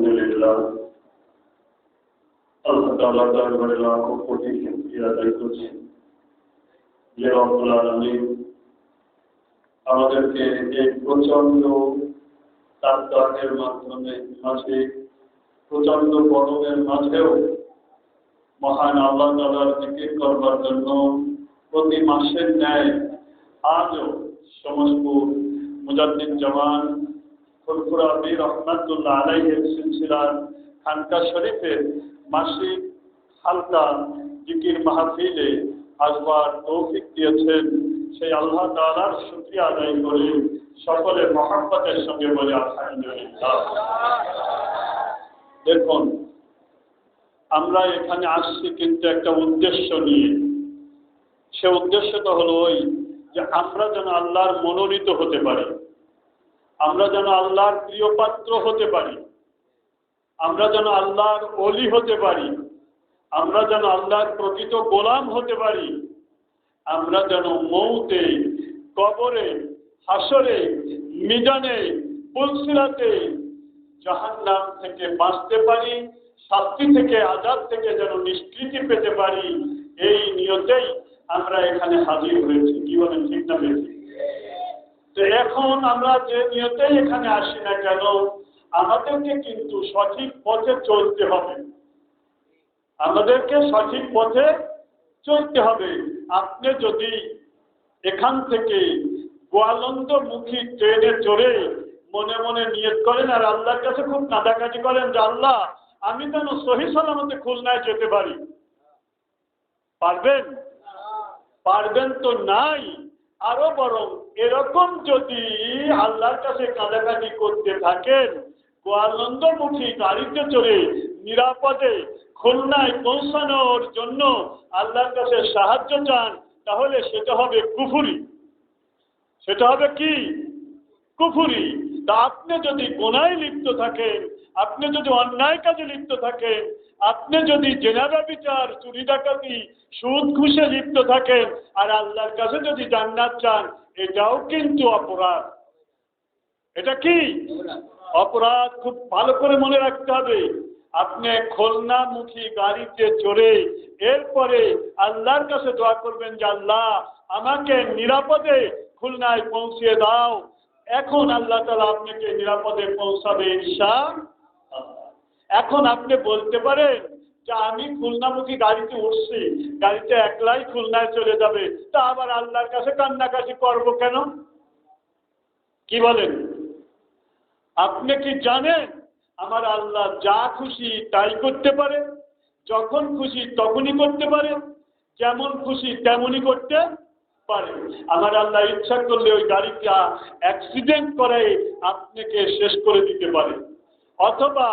আলহামদুলিল্লাহ আল্লাহ তাআলা দরবারে লাখো কোটি শুকরিয়া আদায় করছি যে রব্বুল আলামিন আমাদেরকে এই প্রচণ্ড তাপদাহের মাধ্যমে মাঝে প্রচণ্ড গরমের মাঝেও মহান আল্লাহ তালার দিকে করবার জন্য প্রতি মাসের ন্যায় আজও সমস্ত মুজাদ্দিন জামান শরীফের হালকা মাহফিলে দিয়েছেন। সেই আল্লাহ আদায় করে মহাব্বতের সঙ্গে বলে দেখুন, আমরা এখানে আসছি কিন্তু একটা উদ্দেশ্য নিয়ে। সে উদ্দেশ্যটা হলো ওই যে আমরা যেন আল্লাহর মনোনীত হতে পারি। আমরা যেন আল্লাহর প্রিয় পাত্র হতে পারি। আমরা যেন আল্লাহর অলি হতে পারি। আমরা যেন আল্লাহর প্রকৃত গোলাম হতে পারি। আমরা যেন মৌতে, কবরে, হাসরে, মিজানে পুলসিরাতে জাহান্নাম থেকে বাঁচতে পারি, শাস্তি থেকে আজাদ থেকে যেন নিষ্কৃতি পেতে পারি, এই নিয়তেই আমরা এখানে হাজির হয়েছি। কি বলেন? ঠিক না বেশি তো এখন আমরা যে নিয়তেই এখানে আসি না কেন, আমাদেরকে কিন্তু সঠিক পথে চলতে হবে। আমাদেরকে সঠিক পথে চলতে হবে। আপনি যদি এখান থেকে গোয়ালন্দমুখী ট্রেনে চড়ে মনে মনে নিয়ত করেন আর আল্লাহর কাছে খুব কাঁদাকাটি করেন যে, আল্লাহ, আমি যেন সহি সালামতে খুলনায় যেতে পারি। পারবেন? পারবেন তো নাই। আরও বরং এরকম যদি আল্লাহর কাছে কাঁদাকাটি করতে থাকেন, গোয়ালন্দমুখী গাড়িতে চড়ে নিরাপদে খুলনায় পৌঁছানোর জন্য আল্লাহর কাছে সাহায্য চান, তাহলে সেটা হবে কুফুরি। সেটা হবে কি? কুফুরি। তা আপনি যদি গোনায় লিপ্ত থাকেন, আপনি যদি অন্যায় কাজে লিপ্ত থাকেন, আপনি যদি জেনারা বিচার, চুরি ডাকাতি, সুদ ঘুষে লিপ্ত থাকেন, আর আল্লাহর কাছে যদি জান্নাত চান, এটাও কিন্তু অপরাধ। এটা কি? অপরাধ খুব ভালো করে মনে রাখতে হবে। আপনি খুলনামুখী গাড়িতে চড়ে এরপরে আল্লাহর কাছে দোয়া করবেন যে, আল্লাহ, আমাকে নিরাপদে খুলনায় পৌঁছিয়ে দাও। এখন আল্লাহ তালা আপনাকে নিরাপদে পৌঁছাবে ঈশা এখন আপনি বলতে পারেন যে আমি খুলনামুখী গাড়িতে উঠছি গাড়িতে একলাই খুলনায় চলে যাবে, তা আবার আল্লাহর কাছে কান্নাকাটি করব কেন? কি বলেন? আপনি কি জানেন আমার আল্লাহ যা খুশি তাই করতে পারে? যখন খুশি তখনই করতে পারে, যেমন খুশি তেমনই করতে পারে। আমার আল্লাহ ইচ্ছা করলে ওই গাড়িটা অ্যাক্সিডেন্ট করে আপনাকে শেষ করে দিতে পারে। অথবা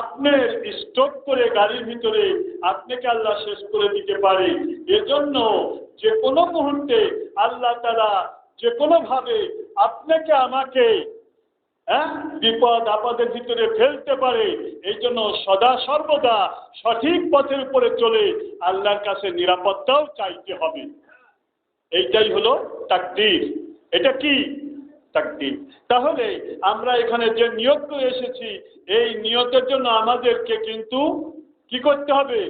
আপনার স্টক করে গাড়ির ভিতরে আপনাকে আল্লাহ শেষ করে দিতে পারে। এজন্য যে কোনো মুহূর্তে আল্লাহ তারা যে কোনোভাবে আপনাকে, আমাকে হ্যাঁ বিপদ, আপদের ভিতরে ফেলতে পারে। এই জন্য সদা সর্বদা সঠিক পথের উপরে চলে আল্লাহর কাছে নিরাপত্তাও চাইতে হবে। এইটাই হলো তাকদির। এটা কি তাকদির? তাহলে আমরা এখানে যে নিয়োগ করে এসেছি, এই নিয়তের জন্য আমাদেরকে কিন্তু কি করতে হবে?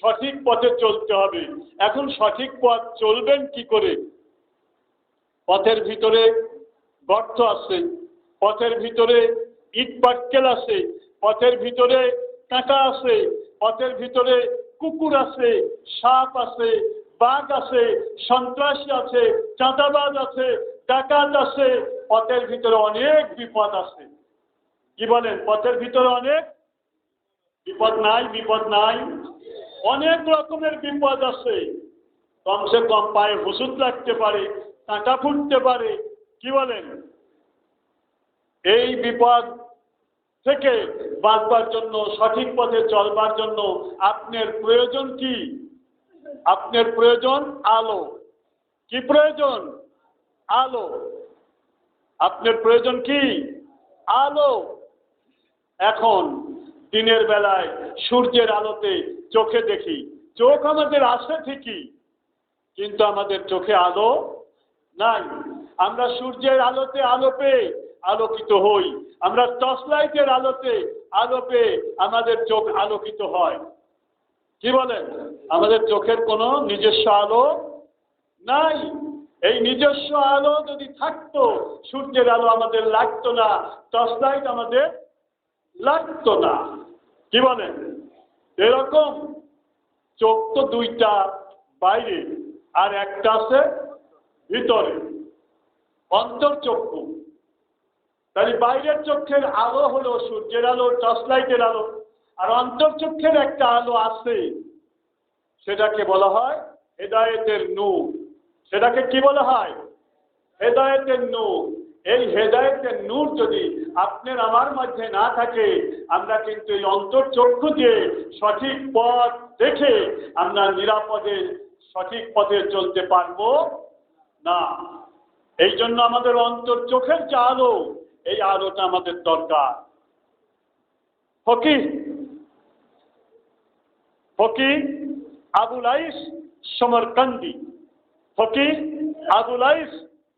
সঠিক পথে চলতে হবে। এখন সঠিক পথ চলবেন কি করে? পথের ভিতরে গর্ত আছে, পথের ভিতরে ইট পাটকেল আছে, পথের ভিতরে কাঁটা আছে, পথের ভিতরে কুকুর আছে, সাপ আছে বাঘ আছে, সন্ত্রাসী আছে, চাঁদাবাজ আছে, ডাকাত আছে, পথের ভিতরে অনেক বিপদ আছে। কি বলেন, পথের ভিতরে অনেক বিপদ নাই বিপদ নাই? অনেক রকমের বিপদ আছে। কমসে কম পায়ে হুসুদ লাগতে পারে, কাঁটা ফুটতে পারে, কি বলেন? এই বিপদ থেকে বাঁচবার জন্য, সঠিক পথে চলবার জন্য আপনার প্রয়োজন কি? আপনার প্রয়োজন আলো। কি প্রয়োজন? আলো। আপনার প্রয়োজন কি? আলো। এখন দিনের বেলায় সূর্যের আলোতে চোখে দেখি। চোখ আমাদের আসে ঠিকই, কিন্তু আমাদের চোখে আলো নাই। আমরা সূর্যের আলোতে আলো পেয়ে আলোকিত হই। আমরা টর্চ লাইটের আলোতে আলো পেয়ে আমাদের চোখ আলোকিত হয়। কি বলেন আমাদের চোখের কোনো নিজস্ব আলো নাই। এই নিজস্ব আলো যদি থাকতো, সূর্যের আলো আমাদের লাগতো না, টর্চ লাইট আমাদের লাগতো না। কি বলেন এরকম চোখ তো দুইটা বাইরে, আর একটা আছে ভিতরে, অন্তর্চক্ষু। তাহলে বাইরের চক্ষের আলো হলো সূর্যের আলো, টর্চ লাইটের আলো। আর অন্তর্চক্ষের একটা আলো আছে, সেটাকে বলা হয় হেদায়েতের নূর। সেটাকে কি বলা হয়? হেদায়েতের নূর। এই হেদায়েতের নূর যদি আপনার আমার মধ্যে না থাকে, আমরা কিন্তু এই অন্তর্চক্ষু দিয়ে সঠিক পথ দেখে আমরা নিরাপদে সঠিক পথে চলতে পারব না। এই জন্য আমাদের অন্তর চোখের যে আলো, এই আলোটা আমাদের দরকার। ফকির ফকির আবুল আইস সমরকান্দি। ফকির আবুল আইস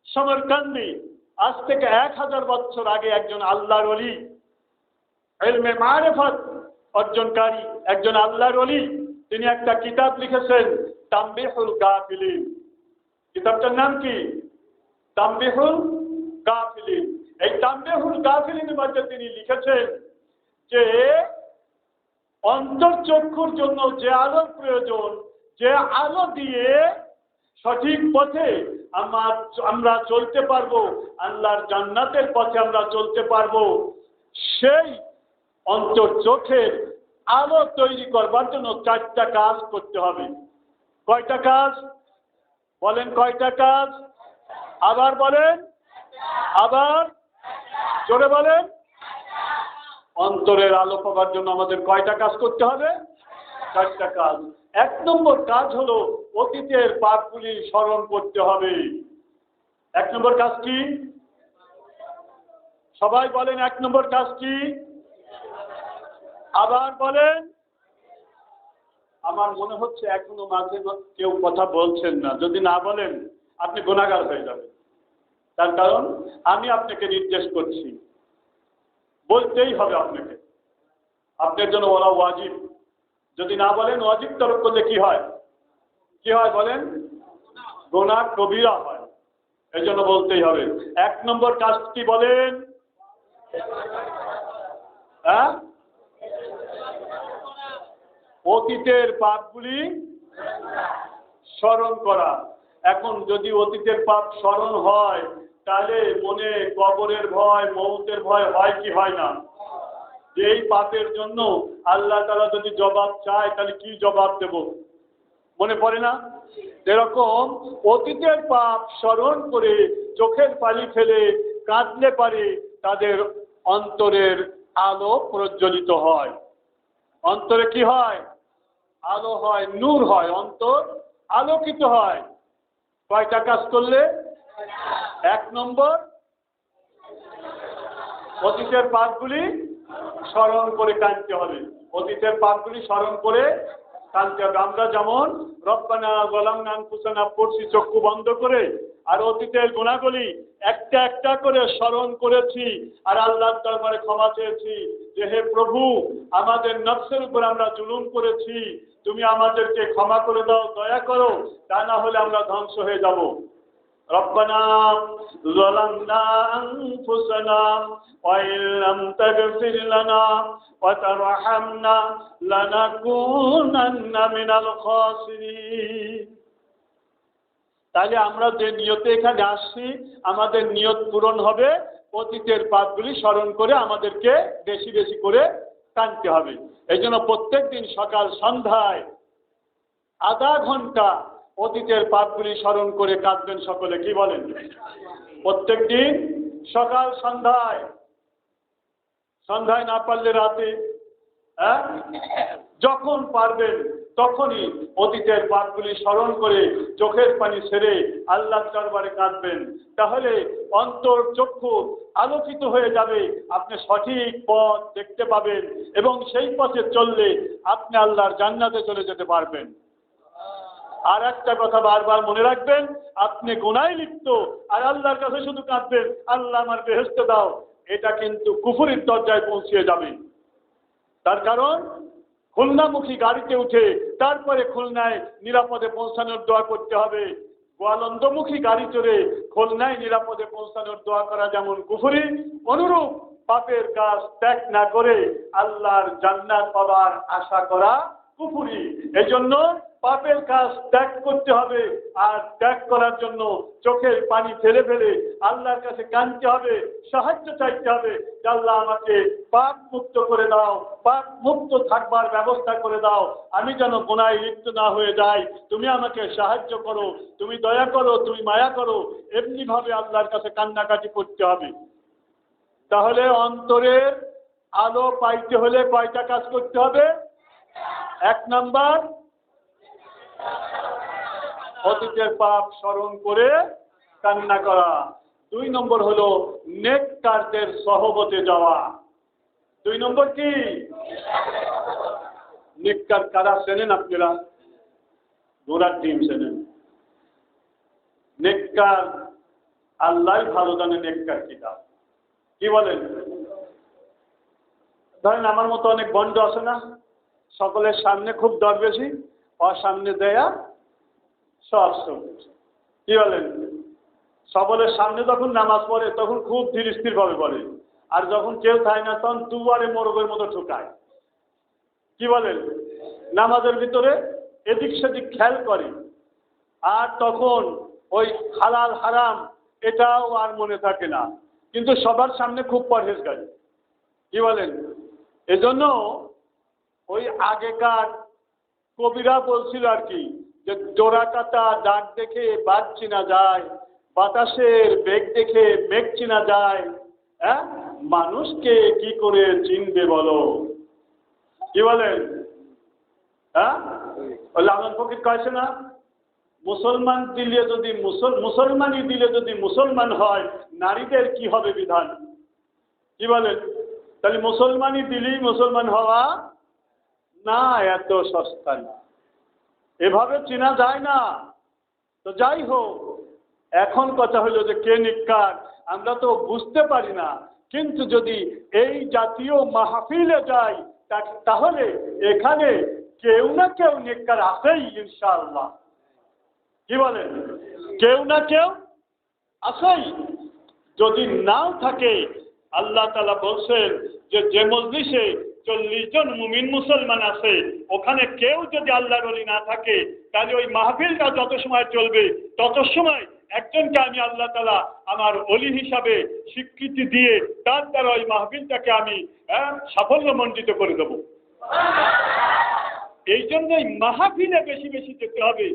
সমরকান্দি। আজ থেকে এক হাজার বছর আগে একজন আল্লাহর অলি এলমে মারেফত অর্জনকারী, একজন আল্লাহর অলি তিনি একটা কিতাব লিখেছেন, তাম্বিহুল গাফিলিন। কিতাবটার নাম কি? তাম্বিহুল গাফিলিন। এই তাম্বিহুল গাফিলিনের মধ্যে তিনি লিখেছেন যে অন্তর্চক্ষুর জন্য যে আলোর প্রয়োজন, যে আলো দিয়ে সঠিক পথে আমার আমরা চলতে পারব, আল্লাহর জান্নাতের পথে আমরা চলতে পারব, সেই অন্তর চোখের আলো তৈরি করবার জন্য চারটা কাজ করতে হবে। কয়টা কাজ? বলেন কয়টা কাজ? আবার বলেন? আবার? জোরে বলেন? অন্তরের আলো পাবার জন্য আমাদের কয়টা কাজ করতে হবে? চারটা কাজ। এক নম্বর কাজ হলো অতীতের পাপগুলি স্মরণ করতে হবে। এক নম্বর কাজ কি? সবাই বলেন এক নম্বর কাজ কি? আবার বলেন, আমার মনে হচ্ছে এখনও মাঝে কেউ কথা বলছেন না। যদি না বলেন, আপনি গুণাগার হয়ে যাবেন। তার কারণ, আমি আপনাকে নির্দেশ করছি। বলতেই হবে আপনাকে। আপনার জন্য বলা ওয়াজিব। যদি না বলেন ওয়াজিব তরফ করলে কি হয়? কি হয় বলেন? গোনা কবিরা হয়। এই জন্য বলতেই হবে। এক নম্বর কাজ কি বলেন? হ্যাঁ? অতীতের পাপগুলি স্মরণ করা। এখন যদি অতীতের পাপ স্মরণ হয় তাহলে মনে কবরের ভয়, মৌতের ভয় হয় কি হয় না? এই পাপের জন্য আল্লাহ তালা যদি জবাব চায়, তাহলে কি জবাব দেব? মনে পড়ে না? এরকম অতীতের পাপ স্মরণ করে চোখের পানি ফেলে কাঁদলে পারে, তাদের অন্তরের আলো প্রজ্বলিত হয়। অন্তরে কি হয়? আলো হয়, নূর হয়, অন্তর আলোকিত হয়। কয়টা কাজ করলে? এক নম্বর, অতীতের পাপগুলি স্মরণ করে কাঁদতে হবে। অতীতের পাপগুলি স্মরণ করে কাঁদতে হবে। আমরা যেমন রব্বানা গলাম নান কুসানা পড়ছি, চক্ষু বন্ধ করে, আর অতীতের গুণাগুলি একটা একটা করে স্মরণ করেছি, আর আল্লাহর দরবারে ক্ষমা চেয়েছি যে, হে প্রভু, আমাদের নফসের উপর আমরা জুলুম করেছি, তুমি আমাদেরকে ক্ষমা করে দাও, দয়া করো, তা না হলে আমরা ধ্বংস হয়ে যাব। ربنا ظلمنا أنفسنا وإن لم تغفر لنا وترحمنا لنكونن من الخاسرين তাহলে আমরা যে নিয়তে এখানে আসছি আমাদের নিয়ত পূরণ হবে অতীতের পাপগুলি স্মরণ করে আমাদেরকে বেশি বেশি করে কানতে হবে এই জন্য প্রত্যেক দিন সকাল সন্ধ্যায় আধা ঘন্টা অতীতের পাপগুলি স্মরণ করে কাঁদবেন সকলে, কি বলেন? প্রত্যেক দিন সকাল, সন্ধ্যায় সন্ধ্যায় না পারলে রাতে হ্যাঁ? যখন পারবেন তখনই অতীতের পাপগুলি স্মরণ করে চোখের পানি ছেড়ে আল্লাহ দরবারে কাঁদবেন। তাহলে অন্তর চক্ষু আলোকিত হয়ে যাবে, আপনি সঠিক পথ দেখতে পাবেন এবং সেই পথে চললে আপনি আল্লাহর জান্নাতে চলে যেতে পারবেন। আর একটা কথা বারবার মনে রাখবেন, আপনি গোনায় লিপ্ত, আর আল্লাহর কাছে শুধু কাঁদবেন, আল্লাহ আমার বেহেস্তে দাও, এটা কিন্তু কুফুরির দরজায় পৌঁছিয়ে যাবে। তার কারণ, খুলনামুখী গাড়িতে উঠে তারপরে খুলনায় নিরাপদে পৌঁছানোর দোয়া করতে হবে। গোয়ালন্দমুখী গাড়ি চড়ে খুলনায় নিরাপদে পৌঁছানোর দোয়া করা যেমন কুফুরি, অনুরূপ পাপের কাজ ত্যাগ না করে আল্লাহর জান্নাত পাওয়ার আশা করা কুফুরি। এই জন্য পাপের কাজ ত্যাগ করতে হবে আর ত্যাগ করার জন্য চোখের পানি ফেলে ফেলে আল্লাহর কাছে কাঁদতে হবে, সাহায্য চাইতে হবে আল্লাহ আমাকে পাপ মুক্ত করে দাও, পাপ মুক্ত থাকবার ব্যবস্থা করে দাও। আমি যেন গোনায় লিপ্ত না হয়ে যাই। তুমি আমাকে সাহায্য করো, তুমি দয়া করো, তুমি মায়া করো। এমনিভাবে আল্লাহর কাছে কান্নাকাটি করতে হবে। তাহলে অন্তরের আলো পাইতে হলে কয়টা কাজ করতে হবে? এক নাম্বার অতীতের পাপ স্মরণ করে কান্না করা। দুই নম্বর হলো নেককারদের সহবতে যাওয়া। দুই নম্বর কি? নেককার কারা চেনেন আপনারা? ঘোড়ার টিম চেনেন। নেককার আল্লাহ ভালো জানে নেককার কিতাব কি বলেন? ধরেন আমার মতো অনেক বন্ধ আছে না? সকলের সামনে খুব দর বেশি সামনে দেয়া সব সব কি বলেন? সকলের সামনে যখন নামাজ পড়ে, তখন খুব ধীর স্থির ভাবে পড়ে আর যখন কেউ থাকে না, তখন দুবারে মোরগের মতো ঠোকায়। কি বলেন? নামাজের ভিতরে এদিক সেদিক খেয়াল করে। আর তখন ওই হালাল হারাম, এটাও আর মনে থাকে না। কিন্তু সবার সামনে খুব পরহেজগারি। কি বলেন? এজন্য ওই আগেকার কবিরা বলছিল আর কি, যে জোড়াকাটা ডাক দেখে বাদ চিনা যায়, বাতাসের বেগ দেখে মেঘ চিনা যায়। হ্যাঁ? মানুষকে কি করে চিনবে বলো? কি বলেন? হ্যাঁ? লালন ফকির কয়েছে না? মুসলমান দিলে যদি মুসল, মুসলমানই দিলে যদি মুসলমান হয়, নারীদের কি হবে বিধান? কি বলেন? তাহলে মুসলমানই দিলেই মুসলমান হওয়া না, এত সস্তা না। এভাবে চেনা যায় না। তো যাই হোক, এখন কথা হলো যে কে নিকার, আমরা তো বুঝতে পারি না। কিন্তু যদি এই জাতীয় মাহফিলে যাই তাহলে এখানে কেউ না কেউ নিকার আসেই ইনশাআল্লাহ। কি বলেন কেউ না কেউ আসেই যদি নাও থাকে, আল্লাহ তালা বলছেন যে যে মজলিসে চল্লিশ জন মুমিন মুসলমান আছে ওখানে কেউ যদি আল্লাহর অলি না থাকে তাহলে ওই মাহফিলটা যত সময় চলবে তত সময় একজনকে আমি আল্লাহ তালা আমার অলি হিসাবে স্বীকৃতি দিয়ে তার দ্বারা ওই মাহফিলটাকে আমি হ্যাঁ, সাফল্যমণ্ডিত করে দেবো। এই জন্যই মাহফিলে বেশি বেশি যেতে হবে।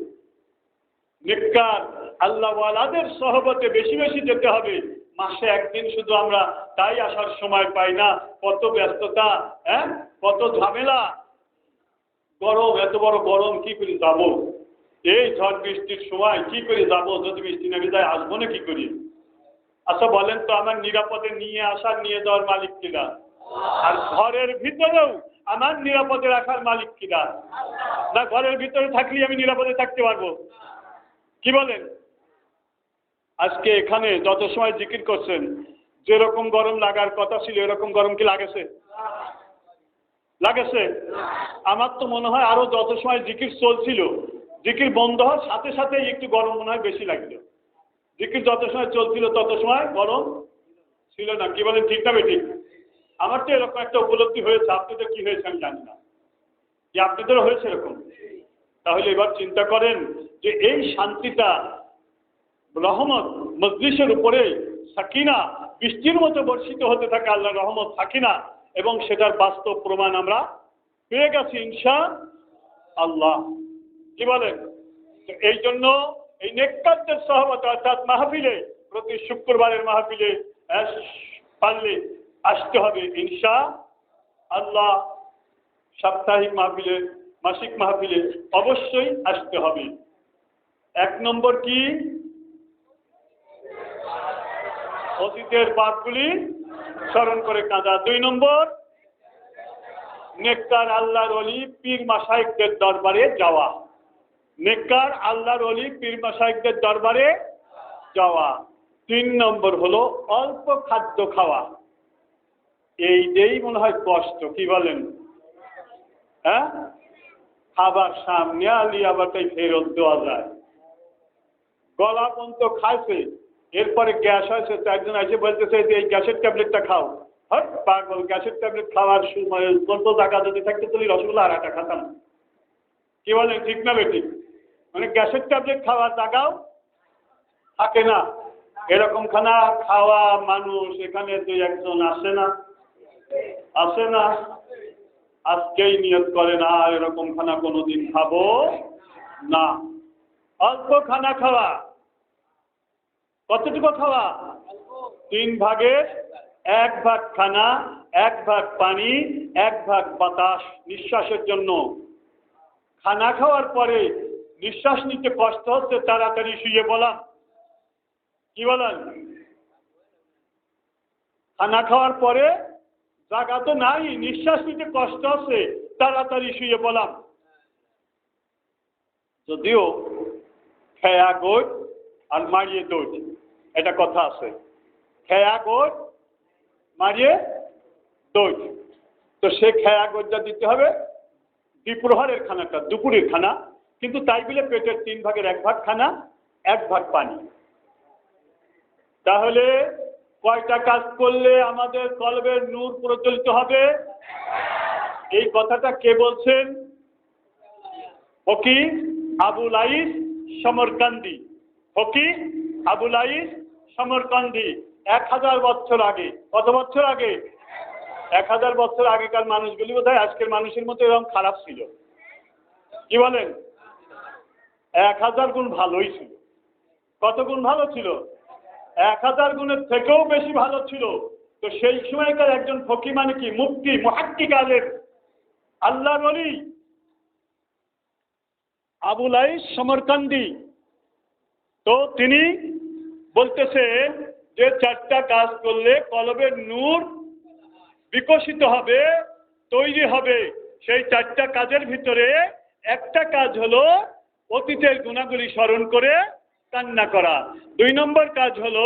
নিকার আল্লাহওয়ালাদের সহবতে বেশি বেশি যেতে হবে। মাসে একদিন শুধু আমরা তাই আসার সময় পাই না। কত ব্যস্ততা হ্যাঁ? কত ঝামেলা। গরম, এত বড় গরম, কি করে যাব? এই ঝড় বৃষ্টির সময় কি করে যাব? যদি বৃষ্টি নেমে যায়, আসব না কি করি? আচ্ছা বলেন তো, আমার নিরাপদে নিয়ে আসার, নিয়ে যাওয়ার মালিক কিনা আর ঘরের ভিতরেও আমার নিরাপদে রাখার মালিক কিনা না, ঘরের ভিতরে থাকলেই আমি নিরাপদে থাকতে পারব। কি বলেন? আজকে এখানে যত সময় জিকির করছেন, যেরকম গরম লাগার কথা ছিল, এরকম গরম কি লাগেছে? লাগেছে? আমার তো মনে হয় আরও যত সময় জিকির চলছিল, জিকির বন্ধ হওয়ার সাথে সাথে একটু গরম মনে হয় বেশি লাগল। জিকির যত সময় চলছিল, তত সময় গরম ছিল না। কি বলেন, ঠিক না বেঠিক আমার তো এরকম একটা উপলব্ধি হয়েছে। আপনাদের কি হয়েছে আমি জানি না। যে আপনাদেরও হয়েছে এরকম? তাহলে এবার চিন্তা করেন যে এই শান্তিটা রহমত মজলিসের উপরে সাকিনা বৃষ্টির মতো বর্ষিত হতে থাকে আল্লাহ রহমত সাকিনা, এবং সেটার বাস্তব প্রমাণ আমরা পেয়ে গেছি ইনশা আল্লাহ। কি বলেন? এই জন্য এই নেককারদের সহমত অর্থাৎ মাহফিলে, প্রতি শুক্রবারের মাহফিলে পারলে আসতে হবে ইনশা আল্লাহ। সাপ্তাহিক মাহফিলে, মাসিক মাহফিলে অবশ্যই আসতে হবে। এক নম্বর কি? অতীতের পাপগুলি স্মরণ করে কাঁদা। দুই নম্বর, নেককার আল্লাহর অলি পীর মাসাইকদের দরবারে যাওয়া। নেককার আল্লাহর অলি পীর মাসাইকদের দরবারে যাওয়া। তিন নম্বর হলো অল্প খাদ্য খাওয়া। এইটাই মনে হয় কষ্ট, কি বলেন? হ্যাঁ? খাবার সামনে আলি আবার তাই ফেরত দেওয়া যায়। গলা পর্যন্ত খাইছে। এরপরে গ্যাস হয়েছে তো একজন এসে বলতেছে যে এই গ্যাসের ট্যাবলেটটা খাও। হট, পাগল, গ্যাসের ট্যাবলেট খাওয়ার সময় কত টাকা যদি থাকতে তুলি রসগোল্লা আর একটা খাতাম। কি বলেন, ঠিক না বেটি? মানে গ্যাসের ট্যাবলেট খাওয়ার টাকাও থাকে না। এরকম খানা খাওয়া মানুষ, এখানে দুই একজন আসে না। আসে না। আজকেই নিয়ত করে না এরকম খানা কোনোদিন খাব না। অল্প খানা খাওয়া। কতটুকু খাওয়া? তিন ভাগের এক ভাগ খানা, এক ভাগ পানি, এক ভাগ বাতাস নিঃশ্বাসের জন্য। খানা খাওয়ার পরে নিঃশ্বাস নিতে কষ্ট হচ্ছে, তাড়াতাড়ি শুয়ে বলাম কি বলেন? খানা খাওয়ার পরে জাগা তো নাই, নিঃশ্বাস নিতে কষ্ট আছে তাড়াতাড়ি শুয়ে বলাম যদিও খেয়া গোট আর মারিয়ে দৌড় এটা কথা আছে। খেয়া গোট মারিয়ে দৌড় তো সে খেয়া গোটটা দিতে হবে দ্বিপ্রহরের খানাটা, দুপুরের খানা। কিন্তু তাই বলে পেটের তিন ভাগের এক ভাগ খানা, এক ভাগ পানি। তাহলে কয়টা কাজ করলে আমাদের কলবের নূর প্রচলিত হবে? এই কথাটা কে বলছেন? হকি আবুল আইস সমরকান্দি। ফকি আবুল আইস সমরকান্দি এক হাজার বছর আগে, কত বছর আগে? এক হাজার বছর আগেকার মানুষগুলি বোধহয় আজকের মানুষের মতো এরকম খারাপ ছিল। কি বলেন? এক হাজার গুণ ভালোই ছিল। কত গুণ ভালো ছিল? এক হাজার গুণের থেকেও বেশি ভালো ছিল। তো সেই সময়কার একজন ফকি মানে কি? মুক্তি মহাক্কিকালের আল্লাহ বলি আবুল আইস সমরকান্দি তো তিনি বলতেছেন যে চারটা কাজ করলে কলবের নূর বিকশিত হবে, তৈরি হবে। সেই চারটা কাজের ভিতরে একটা কাজ হলো অতীতের গুণাগুলি স্মরণ করে কান্না করা। দুই নম্বর কাজ হলো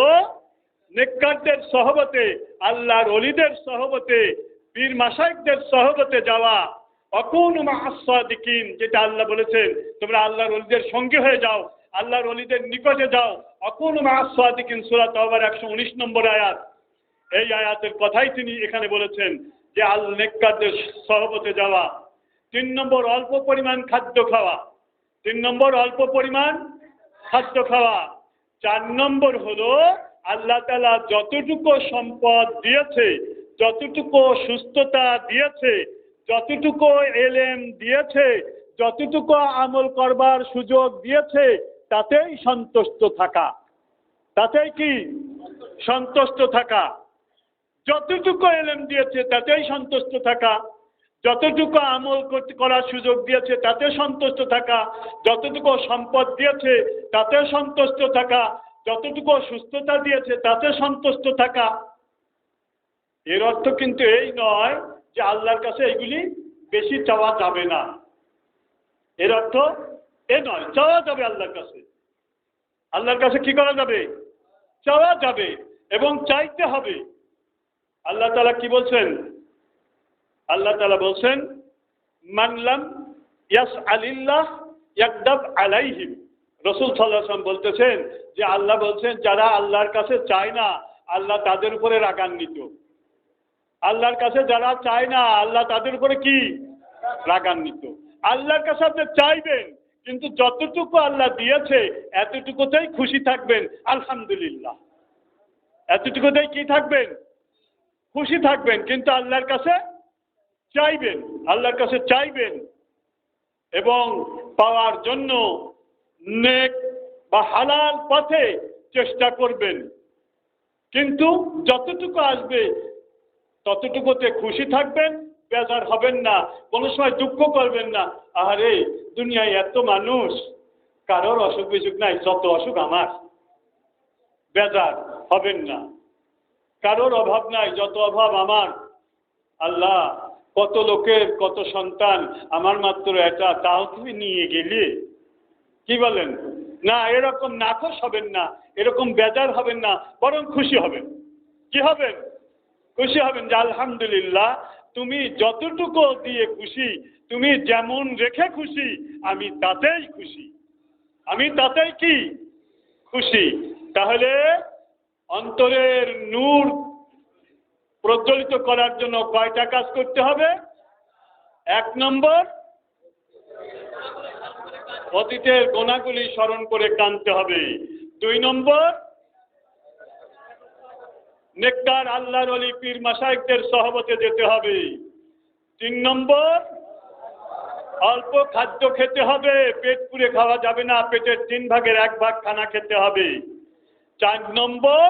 নেককারদের সহবতে, আল্লাহর অলিদের সহবতে বীর মাসাইকদের সহবতে যাওয়া। অকুন মাসাদিকিন যেটা আল্লাহ বলেছেন, তোমরা আল্লাহর অলিদের সঙ্গে হয়ে যাও। আল্লাহর অলিদের নিকটে যাও। অকুন মাসাদিকিন সুরা তহবার একশো উনিশ নম্বর আয়াত। এই আয়াতের কথাই তিনি এখানে বলেছেন যে আল নেককারদের সহবতে যাওয়া। তিন নম্বর, অল্প পরিমাণ খাদ্য খাওয়া। তিন নম্বর, অল্প পরিমাণ খাদ্য খাওয়া। চার নম্বর হলো, আল্লাহ তালা যতটুকু সম্পদ দিয়েছে, যতটুকু সুস্থতা দিয়েছে, যতটুকু এলেম দিয়েছে, যতটুকু আমল করবার সুযোগ দিয়েছে তাতেই সন্তুষ্ট থাকা। তাতেই কি? সন্তুষ্ট থাকা। যতটুকু এলেম দিয়েছে, তাতেই সন্তুষ্ট থাকা। যতটুকু আমল করার সুযোগ দিয়েছে তাতে সন্তুষ্ট থাকা। যতটুকু সম্পদ দিয়েছে তাতে সন্তুষ্ট থাকা। যতটুকু সুস্থতা দিয়েছে তাতে সন্তুষ্ট থাকা। এর অর্থ কিন্তু এই নয় যে আল্লাহর কাছে এগুলি বেশি চাওয়া যাবে না। এর অর্থ এ নয় চাওয়া যাবে আল্লাহর কাছে। আল্লাহর কাছে কি করা যাবে? চাওয়া যাবে এবং চাইতে হবে। আল্লাহ তালা কি বলছেন? আল্লাহ তালা বলছেন মানলাম ইয়াস আলিল্লাহ ইয়াকদাব আলাইহিম। রসুল সাল্লাম বলতেছেন যে, আল্লাহ বলছেন, যারা আল্লাহর কাছে চায় না, আল্লাহ তাদের উপরে রাগান্বিত। আল্লাহর কাছে যারা চায় না, আল্লাহ তাদের উপরে কি? রাগান্বিত। আল্লাহর কাছে আপনি চাইবেন কিন্তু যতটুকু আল্লাহ দিয়েছে, এতটুকুতেই খুশি থাকবেন। আলহামদুলিল্লাহ। এতটুকুতেই কি থাকবেন? খুশি থাকবেন, কিন্তু আল্লাহর কাছে চাইবেন, আল্লাহর কাছে চাইবেন। এবং পাওয়ার জন্য নেক বা হালাল পথে চেষ্টা করবেন। কিন্তু যতটুকু আসবে, ততটুকুতে খুশি থাকবেন বেজার হবেন না, কোনো সময় দুঃখ করবেন না। আরে দুনিয়ায় এত মানুষ, কারোর অসুখ বিসুখ নাই, যত অসুখ আমার। বেজার হবেন না। কারোর অভাব নাই, যত অভাব আমার। আল্লাহ, কত লোকের, কত সন্তান, আমার মাত্র এটা, তাও তুমি নিয়ে গেলে। কি বলেন? না, এরকম নাখোশ হবেন না, এরকম বেজার হবেন না, বরং খুশি হবেন। কি হবেন? খুশি হবেন যে, আলহামদুলিল্লাহ তুমি যতটুকু দিয়ে খুশি, তুমি যেমন রেখে খুশি, আমি তাতেই খুশি। আমি তাতেই কি? খুশি। তাহলে অন্তরের নূর প্রজ্বলিত করার জন্য কয়টা কাজ করতে হবে? এক নম্বর, অতীতের গোনাগুলি স্মরণ করে কানতে হবে। দুই নম্বর নেককার আল্লাহর অলি পীর মাসাইকদের সহবতে যেতে হবে। তিন নম্বর, অল্প খাদ্য খেতে হবে, পেট পুড়ে খাওয়া যাবে না, পেটের তিন ভাগের এক ভাগ খানা খেতে হবে। চার নম্বর,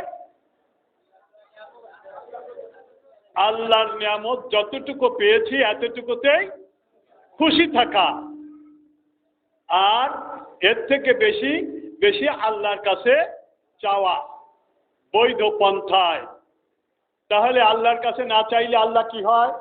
আল্লাহর নিয়ামত যতটুকু পেয়েছি এতটুকুতেই খুশি থাকা। আর এর থেকে বেশি বেশি আল্লাহর কাছে চাওয়া। বৈধ পন্থায়। তাহলে আল্লাহর কাছে না চাইলে আল্লাহ কি হয়?